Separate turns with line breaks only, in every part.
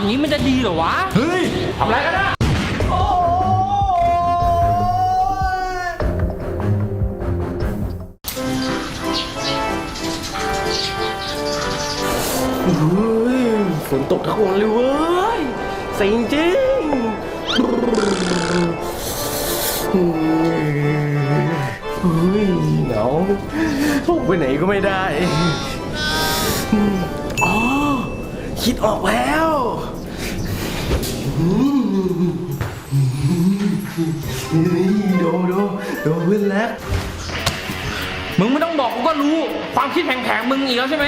อย่างนี้มันจะดีเหรอวะ เฮ้ยทำอะไรกันอะเฮ้ยฝนตกทั้งวันเลยเว้ยเสิงจริงเฮ้ยเหงาออกไปไหนก็ไม่ได้อ๋อ คิดออกแล้วนี่ดูดูดูเพื่อนแล้ว มึงไม่ต้องบอกกูก็รู้ ความคิดแผงๆมึงอีกแล้วใช่ไหม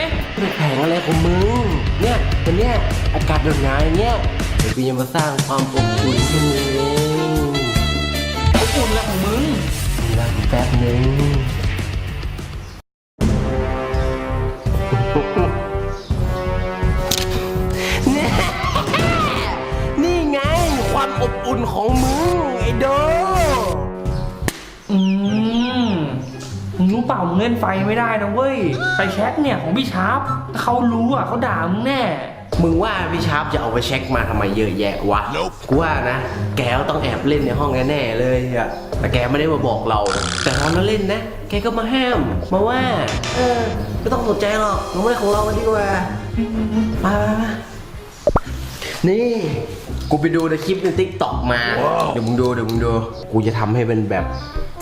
แผงอะไรของมึง เนี่ยวันเนี้ยอากาศหนาวหนาวอย่างเงี้ยเดี๋ยวกูจะมาสร้างความอบอุ่นให้มึงเอง
อบอุ่นแล้วของมึง
รอกูแป๊บนึง
เปล่ามึงเล่นไฟไม่ได้นะเว้ยไฟแช็กเนี่ยของพี่ชาร์ปถ้าเขารู้อะเขาด่ามึงแน่
มึงว่าพี่ชาร์ปจะเอาไปเช็คมาทำไมเยอะแยะวะ กูว่านะ แกก็ต้องแอบเล่นในห้องแน่ๆเลยอะแต่แกไม่ได้มาบอกเรา แต่ตอนนั้นเล่นนะ แกก็มาห้าม มาว่า เออไม่ต้องสนใจหรอกเราไม่ได้ของเรากันดีกว่า มามามา นี่กูไปดูในคลิปในทิกตอกมา เดี๋ยวมึงดูเดี๋ยวมึงดู กูจะทำให้เป็นแบบ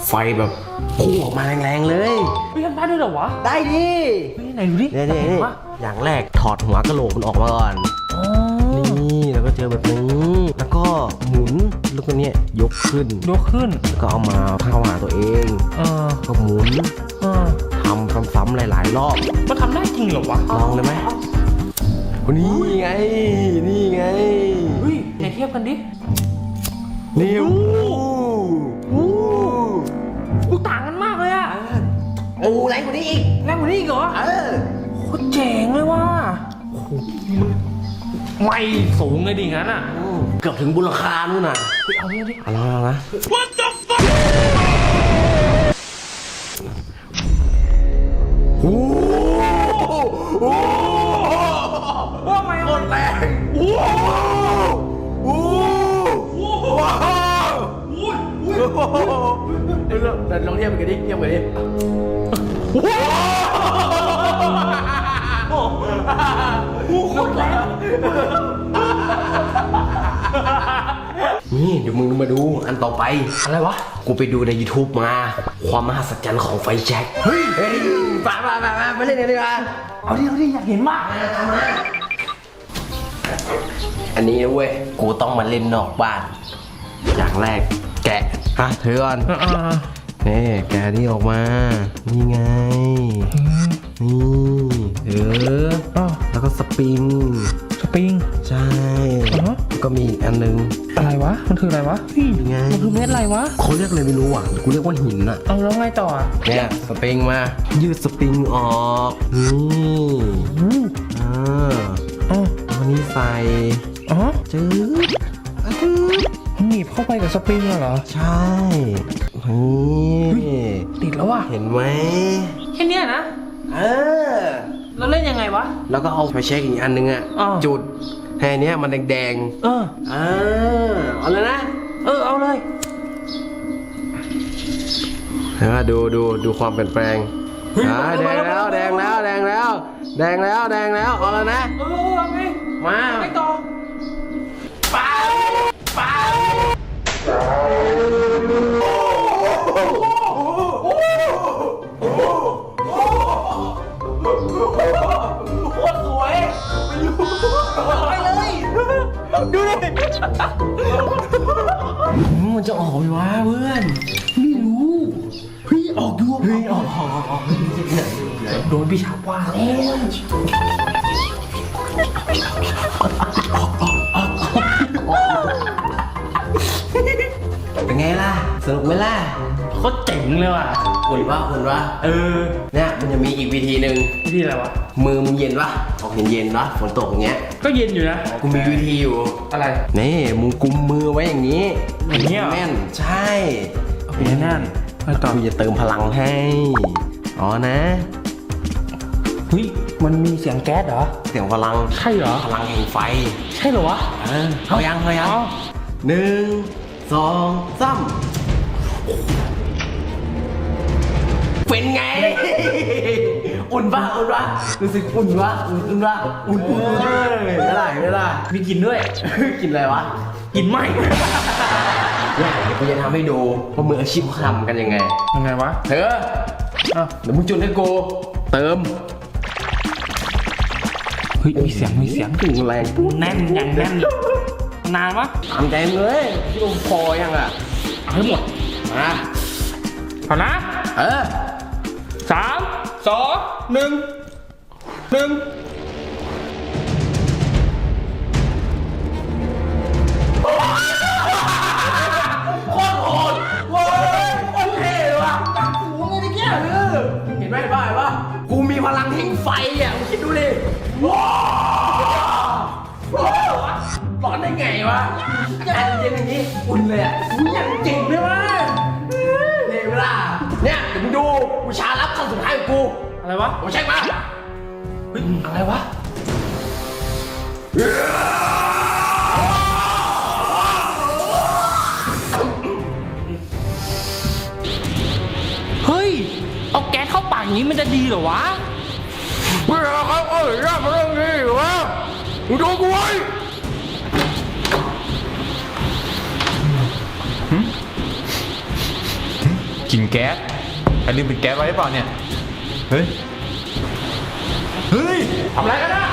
ไฟแบบพุ่งออกมาแรงๆเลย
เฮ้ยทำได้ด้วยเหรอวะ
ได้ดิ
เฮ้ยไหนดูดิ
เนี่ยเนี่ย
ไห
เนี่ย
วะ
อย่างแรกถอดหัวกะโหลกมันออกมาก่อน
อ๋อ
นี่แล้วก็เจอแบบนี้ แล้วก็หมุนแล้วก็เนี้ยยกขึ้น
ยกขึ้น
แล้วก็เอามาเข้าหาตัวเอง
เออ
ก็หมุน
เออ
ทำซ้ำๆหลาย ๆ รอบ
มันทำได้จริงเหรอวะ
ลองเลยไหม นี่ไง นี่ไง
เฮ้ยไหนเทียบกันดิ
นี่โอ้โห
กูต่างกันมากเลยอะ
โอ้แรงกว่านี้อีก
แรงกว่านี้อีกเหรอ
เออ
โคตรเจ๋งเลยว่ะโอ้โหมันไม่สูงเลยดิงั้นอะ
เกือบถึงบุรคานู่นน่ะ
เฮ้ยเอาเลยดิ
เอาลองๆนะ
What the fuck งู
โค
ตรแรง
นี่เดี๋ยวมึงมาดูอันต่อไป
อะไรวะ
กูไปดูใน YouTube มา ความมหัศจรรย์ของไฟแช็กเฮ้ยเฮ้ยไปไปไปไปไปเล่นกันดีกว่า
เอาดิเอาดิอยากเห็นมาก
อันนี้นะเว้ย กูต้องมาเล่นนอกบ้าน อย่างแรกแกะฮะเธอก่อน
อ่า
นี่แกะนี่ออกมา นี่ไง นี่ เออ
อ้าว
แล้วก็สปริง
สปริง
ใช่
อ่าฮะ
แล้วก็มีอีกอันนึง
อะไรวะ มันคืออะไรวะเฮ้ย
ไง
มันคือเม็ดอะไรวะ
เขาเรียกอะไรไม่รู้อะ กูเรียกว่าหินอะ
เอาแล้วไงต่ออะ
เนี่ยสปริงมา ยืดสปริงออก นี่
อู้
อ่า
อ๋อ
ตัวนี้ใส่
อ๋อ
จืดอะจืด
มันหนีบเข้าไปกับสปริงอะเหรอ
ใช่ นี่
ติดแล้วว่ะ
เห็นไหม
แค่เนี้ยนะ
เออ
แล้วเล่นยังไงวะ
แล้วก็เอาไปเช็คอีกอันนึงอะ
อ้าว
จุดแค่เนี้ยมันแดง
เออ
ๆอ่าเอาเลยนะ
เออเอาเลย
เห็นไหมดูดูดูความเปลี่ยนแปลง
เฮ้ย
อ่าแดงแล้วแดงแล้วแดงแล้ว แดงแล้วแดงแล้วเอาแล้วนะ
เออเอาไง
มา
ไปต่อ โคตรสวยไมั
นจะออกไหมวะเพื่อน
ไม่รู้เฮ้ยออกดู
เฮ้ยออกออกออก
โดนพี่ชาว่าแล้ว
เป็นไงล่ะสนุกไหมล่ะ
โคตรเจ๋งเลยว่ะ
อุ่นวะอุ่นวะ
เออ
เนี่ยมันจะมีอีกวิธีหนึ่ง
วิธีอะไรวะ
มือมึงเย็นปะออกเย็นเย็นๆปะฝนตกอย่างเงี้ย
ก็เย็นอยู่นะ
กูมีวิธีอยู่
อะไร
นี่มึงกุมมือไว้อย่างนี้
อย่างเงี้ยเหรอ
แน่นใช่
โอเคนั่นไปต่อ
กูจะเติมพลังให้อ๋อนะ
เฮ้ยมันมีเสียงแก๊สเหรอ
เสียงพลัง
ใช่เหรอ
พลังแห่งไฟ
ใช่เหรอวะ
เออเอายังเอายัง
เอา
หนึ่งสองสาม เป็นไง อุ่นปะอุ่นปะรู้สึกอุ่นปะอุ่นปะอุ่นอุ่นเออไม่ได้ไม่ได้
มีกลินด้วย
กินอะไรวะ
กลินไหม
เนี่ยเดี๋ยวกูจะทำให้ดูว่ามืออาชีพเขาทำกันยังไง
ยังไงวะ
เธอ
เอ้า
เดี๋ยวมึงจุดให้กูเติม
เฮ้ยมีเสียงมีเสียง
ถึงแรงปุ๊บ
แน่นอย่างแน่นนานวะ
ทำใจมึงเลยคิดว่าพอยังอะ
เอาให้หมด
มา
พอนะ
เออ
สามสองหนึ่งหนึ่ง
โคตรโหดเว้ยโคตรเท่เลยว่ะกูไม่ได้แกเลยเห็นไหมเห็นปะเห็นปะกูมีพลังแห่งไฟอะมึงคิดดูดิว้าวว้าวร้อนได้ไงวะอากาศเย็นอย่างนี้อุ่นเลยอะกูยังเจ๋งเลยวะเนี่ยวลา เนี่ยเดี๋ยวมึงดูวิชาลับขั้นสุดท้ายของกู
อะไรวะ
ผมเช็คมา
เฮ้ยอะไรวะเฮ้ย เอาแก๊สเข้าปากอย่างนี้มันจะดีเหรอวะ
เวลาเขาเอ้ยยากเรื่องนี้วะมึงดูกูไว้
กินแก๊สใครลืมปิดแก๊สไว้หรือเปล่าเนี่ย เฮ้ย เฮ้ย
ทำอะไรกันนะ